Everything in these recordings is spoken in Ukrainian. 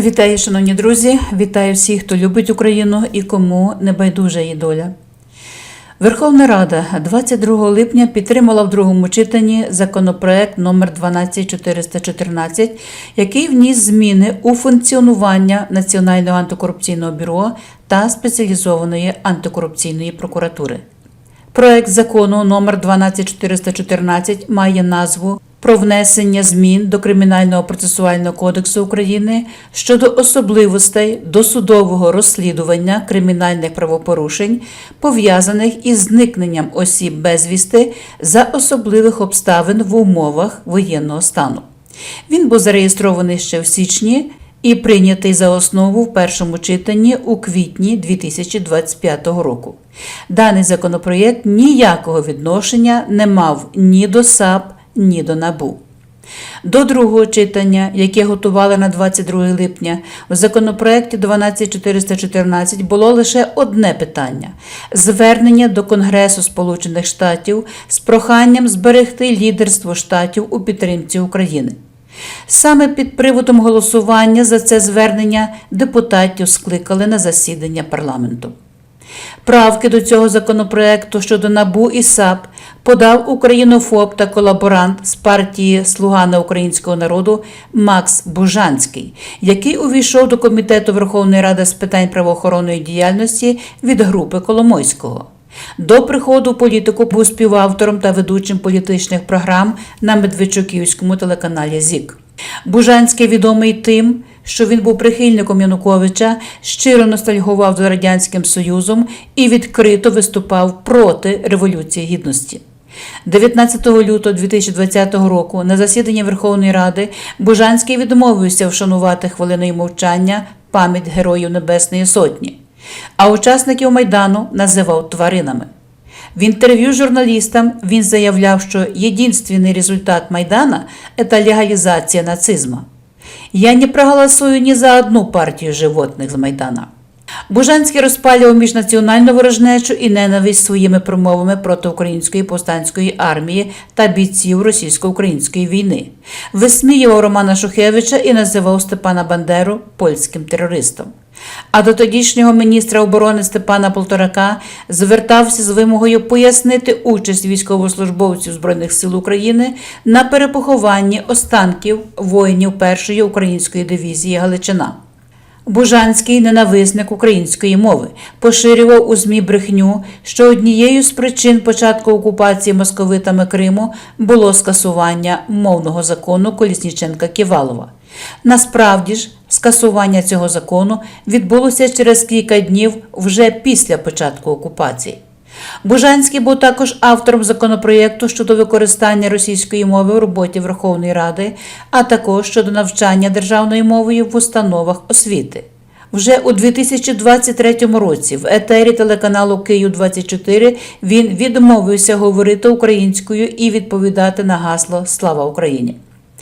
Вітаю, шановні друзі! Вітаю всіх, хто любить Україну і кому не байдужа її доля. Верховна Рада 22 липня підтримала в другому читанні законопроект номер 12414, який вніс зміни у функціонування Національного антикорупційного бюро та спеціалізованої антикорупційної прокуратури. Проект закону номер 12414 має назву про внесення змін до Кримінального процесуального кодексу України щодо особливостей досудового розслідування кримінальних правопорушень, пов'язаних із зникненням осіб безвісти за особливих обставин в умовах воєнного стану. Він був зареєстрований ще в січні і прийнятий за основу в першому читанні у квітні 2025 року. Даний законопроєкт ніякого відношення не мав ні до САП, ні до НАБУ. До другого читання, яке готували на 22 липня, в законопроекті 12414 було лише одне питання звернення до Конгресу Сполучених Штатів з проханням зберегти лідерство штатів у підтримці України. Саме під приводом голосування за це звернення депутатів скликали на засідання парламенту. Правки до цього законопроекту щодо НАБУ і САП подав українофоб та колаборант з партії Слуга на українського народу Макс Бужанський, який увійшов до Комітету Верховної Ради з питань правоохоронної діяльності від групи Коломойського. До приходу в політику був співавтором та ведучим політичних програм на Медведчуківському телеканалі ЗІК. Бужанський відомий тим, що він був прихильником Януковича, щиро ностальгував за Радянським Союзом і відкрито виступав проти Революції Гідності. 19 лютого 2020 року на засіданні Верховної Ради Бужанський відмовився вшанувати хвилиною мовчання пам'ять Героїв Небесної Сотні, а учасників Майдану називав тваринами. В інтерв'ю журналістам він заявляв, що єдинственний результат Майдана – это легализация нацизма. Я не проголосую ні за одну партію животних з Майдана. Бужанський розпалював міжнаціональну ворожнечу і ненависть своїми промовами проти української повстанської армії та бійців російсько-української війни, висміював Романа Шухевича і називав Степана Бандеру польським терористом. А до тодішнього міністра оборони Степана Полторака звертався з вимогою пояснити участь військовослужбовців Збройних сил України на перепохованні останків воїнів першої української дивізії Галичина. Бужанський ненависник української мови поширював у ЗМІ брехню, що однією з причин початку окупації московитами Криму було скасування мовного закону Колісніченка Ківалова. Насправді ж, скасування цього закону відбулося через кілька днів вже після початку окупації. Бужанський був також автором законопроєкту щодо використання російської мови у роботі Верховної Ради, а також щодо навчання державною мовою в установах освіти. Вже у 2023 році в етері телеканалу Київ 24 він відмовився говорити українською і відповідати на гасло Слава Україні.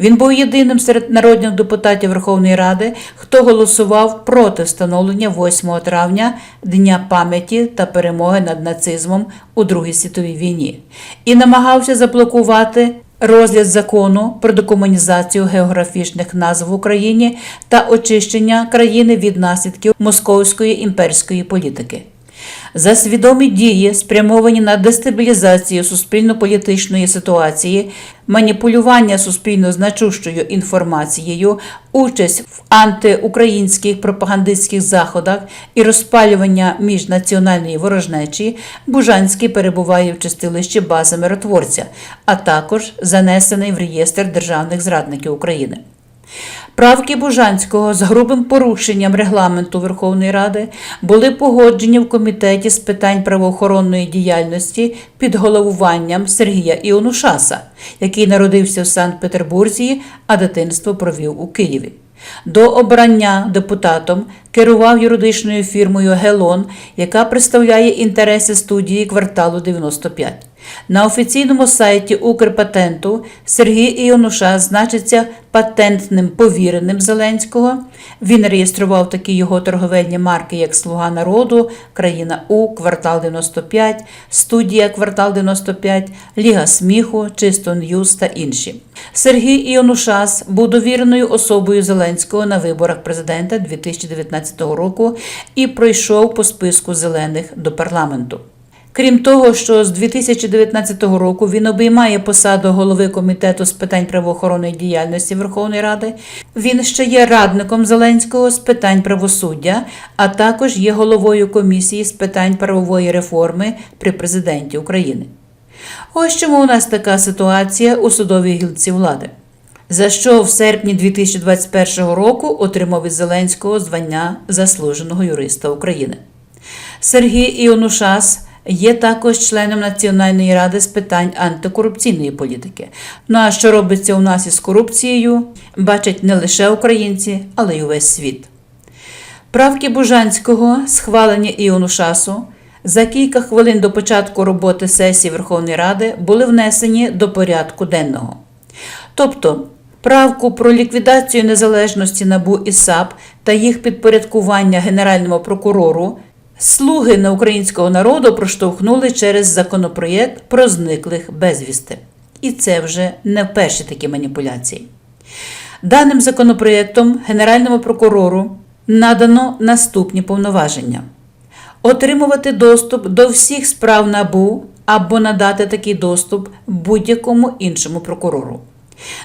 Він був єдиним серед народних депутатів Верховної Ради, хто голосував проти встановлення 8 травня Дня пам'яті та перемоги над нацизмом у Другій світовій війні і намагався заблокувати розгляд закону про декомунізацію географічних назв в Україні та очищення країни від наслідків московської імперської політики. За свідомі дії, спрямовані на дестабілізацію суспільно-політичної ситуації, маніпулювання суспільно значущою інформацією, участь в антиукраїнських пропагандистських заходах і розпалювання міжнаціональної ворожнечі, Бужанський перебуває в чистилищі бази миротворця, а також занесений в реєстр державних зрадників України. Правки Бужанського з грубим порушенням регламенту Верховної Ради були погоджені в комітеті з питань правоохоронної діяльності під головуванням Сергія Іонушаса, який народився в Санкт-Петербурзі, а дитинство провів у Києві. До обрання депутатом керував юридичною фірмою Гелон, яка представляє інтереси студії кварталу 95. На офіційному сайті Укрпатенту Сергій Іонуша значиться патентним повіреним Зеленського. Він реєстрував такі його торговельні марки, як Слуга народу, Країна У, Квартал 95, Студія Квартал 95, Ліга сміху, Чисто Ньюз та інші. Сергій Іонушас був довіреною особою Зеленського на виборах президента 2019 року і пройшов по списку зелених до парламенту. Крім того, що з 2019 року він обіймає посаду голови комітету з питань правоохоронної діяльності Верховної Ради. Він ще є радником Зеленського з питань правосуддя, а також є головою комісії з питань правової реформи при президенті України. Ось чому у нас така ситуація у судовій гілці влади. За що в серпні 2021 року отримав від Зеленського звання заслуженого юриста України. Сергій Іонушас є також членом Національної ради з питань антикорупційної політики. Ну а що робиться у нас із корупцією, бачать не лише українці, але й увесь світ. Правки Бужанського, схвалені Іонушасу, за кілька хвилин до початку роботи сесії Верховної Ради були внесені до порядку денного. Тобто, правку про ліквідацію незалежності НАБУ і САП та їх підпорядкування Генеральному прокурору слуги на українського народу проштовхнули через законопроєкт про зниклих безвісти. І це вже не вперше такі маніпуляції. Даним законопроєктом Генеральному прокурору надано наступні повноваження: отримувати доступ до всіх справ НАБУ або надати такий доступ будь-якому іншому прокурору,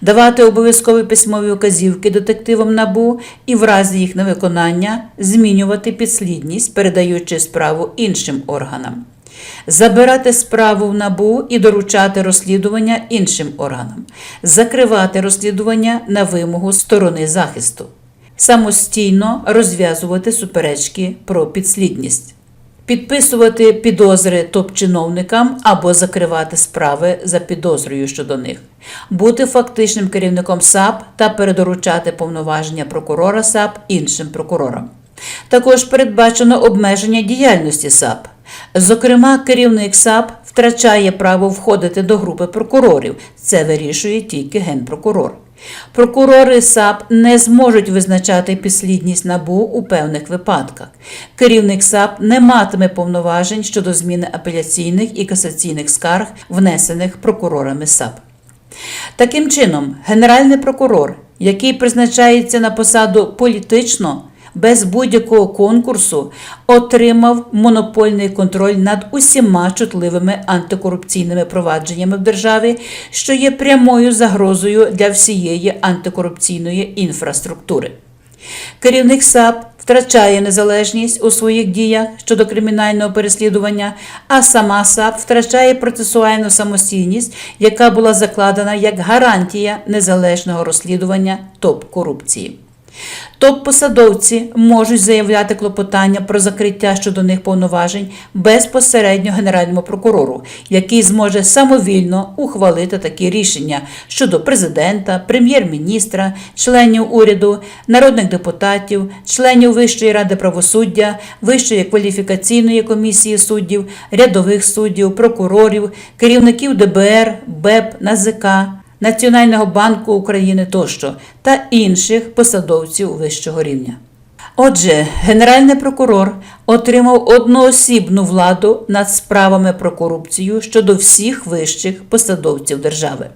давати обов'язкові письмові указівки детективам НАБУ і в разі їх невиконання змінювати підслідність, передаючи справу іншим органам. Забирати справу в набу і доручати розслідування іншим органам, закривати розслідування на вимогу сторони захисту, самостійно розв'язувати суперечки про підслідність, підписувати підозри топ-чиновникам або закривати справи за підозрою щодо них, бути фактичним керівником САП та передоручати повноваження прокурора САП іншим прокурорам. Також передбачено обмеження діяльності САП. Зокрема, керівник САП втрачає право входити до групи прокурорів. Це вирішує тільки генпрокурор. Прокурори САП не зможуть визначати підслідність набу у певних випадках. Керівник САП не матиме повноважень щодо зміни апеляційних і касаційних скарг, внесених прокурорами САП. Таким чином, генеральний прокурор, який призначається на посаду політично, без будь-якого конкурсу отримав монопольний контроль над усіма чутливими антикорупційними провадженнями в державі, що є прямою загрозою для всієї антикорупційної інфраструктури. Керівник САП втрачає незалежність у своїх діях щодо кримінального переслідування, а сама САП втрачає процесуальну самостійність, яка була закладена як гарантія незалежного розслідування топ корупції. Топ-посадовці можуть заявляти клопотання про закриття щодо них повноважень безпосередньо Генеральному прокурору, який зможе самовільно ухвалити такі рішення щодо президента, прем'єр-міністра, членів уряду, народних депутатів, членів Вищої ради правосуддя, Вищої кваліфікаційної комісії суддів, рядових суддів, прокурорів, керівників ДБР, БЕП, НАЗК. Національного банку України тощо та інших посадовців вищого рівня. Отже, Генеральний прокурор отримав одноосібну владу над справами про корупцію щодо всіх вищих посадовців держави.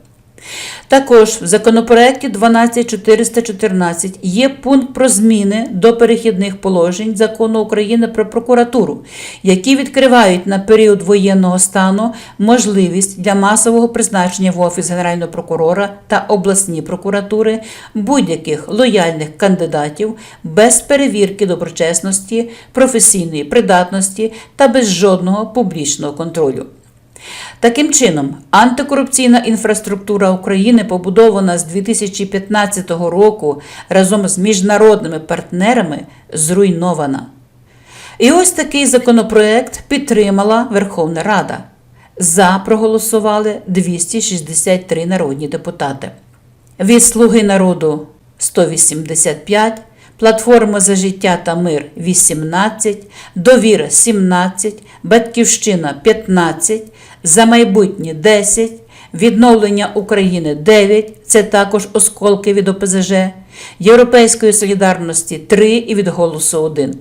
Також в законопроекті 12414 є пункт про зміни до перехідних положень закону України про прокуратуру, які відкривають на період воєнного стану можливість для масового призначення в офіс Генерального прокурора та обласні прокуратури будь-яких лояльних кандидатів без перевірки доброчесності, професійної придатності та без жодного публічного контролю. Таким чином, антикорупційна інфраструктура України, побудована з 2015 року разом з міжнародними партнерами, зруйнована. І ось такий законопроект підтримала Верховна Рада. За проголосували 263 народні депутати. Від Слуги народу 185, Платформа за життя та мир 18, Довіра 17, Батьківщина 15, За майбутнє 10, відновлення України 9, це також осколки від ОПЗЖ, Європейської солідарності 3 і від голосу 1.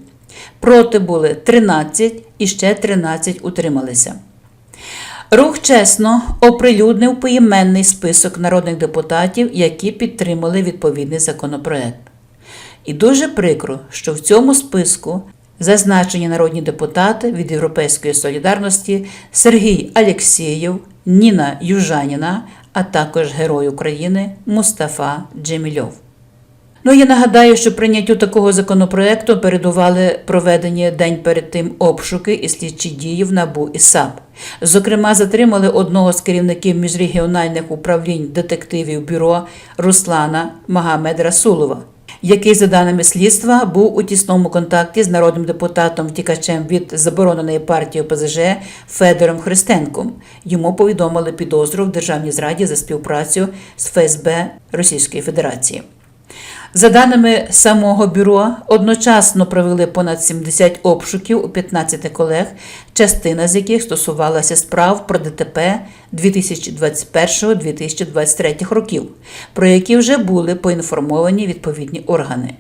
Проти були 13 і ще 13 утрималися. Рух чесно оприлюднив поіменний список народних депутатів, які підтримали відповідний законопроект. І дуже прикро, що в цьому списку зазначені народні депутати від Європейської солідарності Сергій Алєксєєв, Ніна Южаніна, а також Герой України Мустафа Джемільов. Ну, я нагадаю, що прийняттю такого законопроекту передували проведені день перед тим обшуки і слідчі дії в НАБУ і САП. Зокрема, затримали одного з керівників міжрегіональних управлінь детективів бюро Руслана Магамед Расулова, який, за даними слідства, був у тісному контакті з народним депутатом втікачем від забороненої партії ОПЗЖ Федором Христенком. Йому повідомили підозру в державній зраді за співпрацю з ФСБ Російської Федерації. За даними самого бюро, одночасно провели понад 70 обшуків у 15 колег, частина з яких стосувалася справ про ДТП 2021-2023 років, про які вже були поінформовані відповідні органи.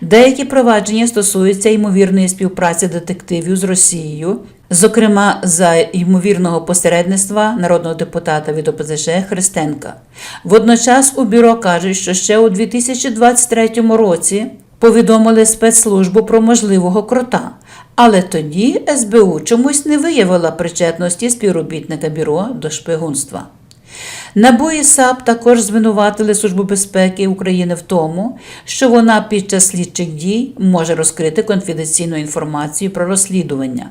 Деякі провадження стосуються ймовірної співпраці детективів з Росією, зокрема за ймовірного посередництва народного депутата від ОПЗЖ Христенка. Водночас у бюро кажуть, що ще у 2023 році повідомили спецслужбу про можливого крота, але тоді СБУ чомусь не виявила причетності співробітника бюро до шпигунства. НАБУ і САП також звинуватили Службу безпеки України в тому, що вона під час слідчих дій може розкрити конфіденційну інформацію про розслідування.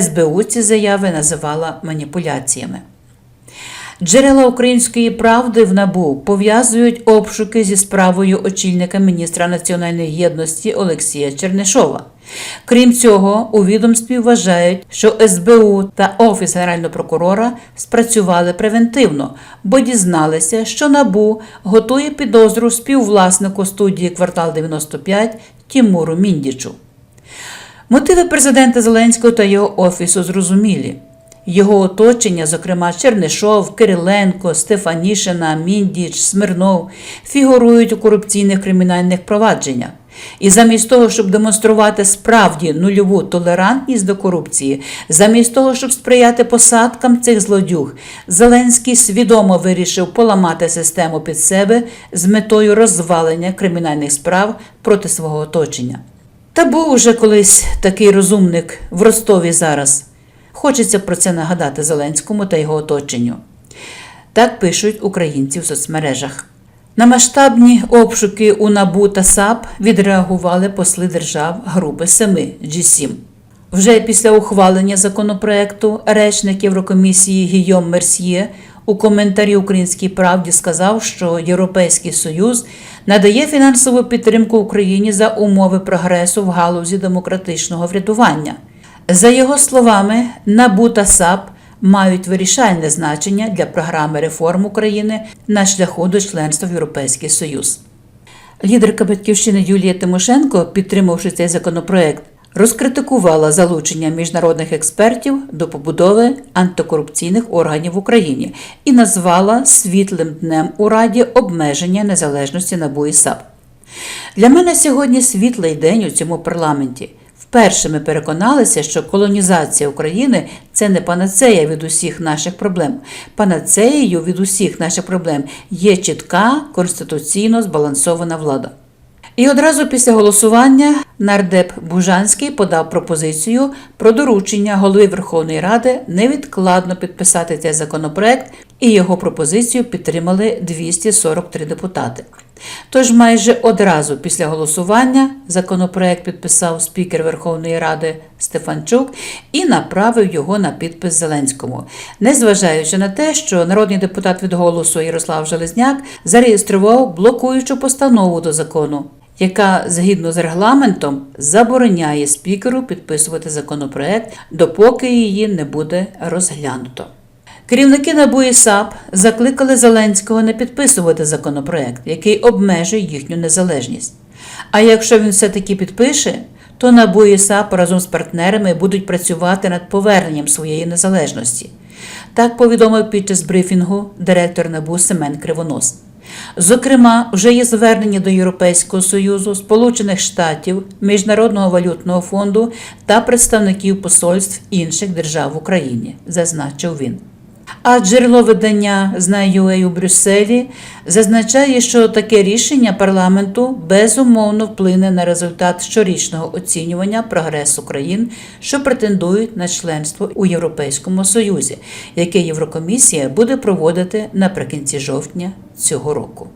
СБУ ці заяви називала маніпуляціями. Джерела української правди в НАБУ пов'язують обшуки зі справою очільника міністра національної єдності Олексія Чернишова. Крім цього, у відомстві вважають, що СБУ та Офіс Генерального прокурора спрацювали превентивно, бо дізналися, що НАБУ готує підозру співвласнику студії Квартал 95 Тімуру Міндічу. Мотиви президента Зеленського та його офісу зрозумілі. Його оточення, зокрема Чернишов, Кириленко, Стефанішина, Міндіч, Смирнов, фігурують у корупційних кримінальних провадженнях. І замість того, щоб демонструвати справді нульову толерантність до корупції, замість того, щоб сприяти посадкам цих злодюг, Зеленський свідомо вирішив поламати систему під себе з метою розвалення кримінальних справ проти свого оточення. Та був уже колись такий розумник в Ростові зараз. Хочеться про це нагадати Зеленському та його оточенню. Так пишуть українці в соцмережах. На масштабні обшуки у НАБУ та САП відреагували посли держав Групи Семи G7. Вже після ухвалення законопроекту речник Єврокомісії Гійом Мерсьє у коментарі Українській правді сказав, що Європейський Союз надає фінансову підтримку Україні за умови прогресу в галузі демократичного врятування. За його словами, НАБУ та САП мають вирішальне значення для програми реформ України на шляху до членства в Європейський Союз. Лідерка батьківщини Юлія Тимошенко, підтримавши цей законопроект, розкритикувала залучення міжнародних експертів до побудови антикорупційних органів в Україні і назвала світлим днем у Раді обмеження незалежності НАБУ і САП. Для мене сьогодні світлий день у цьому парламенті. Вперше ми переконалися, що колонізація України це не панацея від усіх наших проблем. Панацеєю від усіх наших проблем є чітка конституційно збалансована влада. І одразу після голосування нардеп Бужанський подав пропозицію про доручення голови Верховної Ради невідкладно підписати цей законопроект, і його пропозицію підтримали 243 депутати. Тож майже одразу після голосування законопроект підписав спікер Верховної Ради Стефанчук і направив його на підпис Зеленському, незважаючи на те, що народний депутат від голосу Ярослав Железняк зареєстрував блокуючу постанову до закону. Яка згідно з регламентом забороняє спікеру підписувати законопроект, допоки її не буде розглянуто. Керівники НАБУ і САП закликали Зеленського не підписувати законопроект, який обмежує їхню незалежність. А якщо він все-таки підпише, то НАБУ і САП разом з партнерами будуть працювати над поверненням своєї незалежності. Так повідомив під час брифінгу директор НАБУ Семен Кривонос. Зокрема, вже є звернення до Європейського Союзу, Сполучених Штатів, Міжнародного валютного фонду та представників посольств інших держав в Україні, зазначив він. А джерело видання «Знай.UA» у Брюсселі зазначає, що таке рішення парламенту безумовно вплине на результат щорічного оцінювання прогресу країн, що претендують на членство у Європейському Союзі, яке Єврокомісія буде проводити наприкінці жовтня цього року.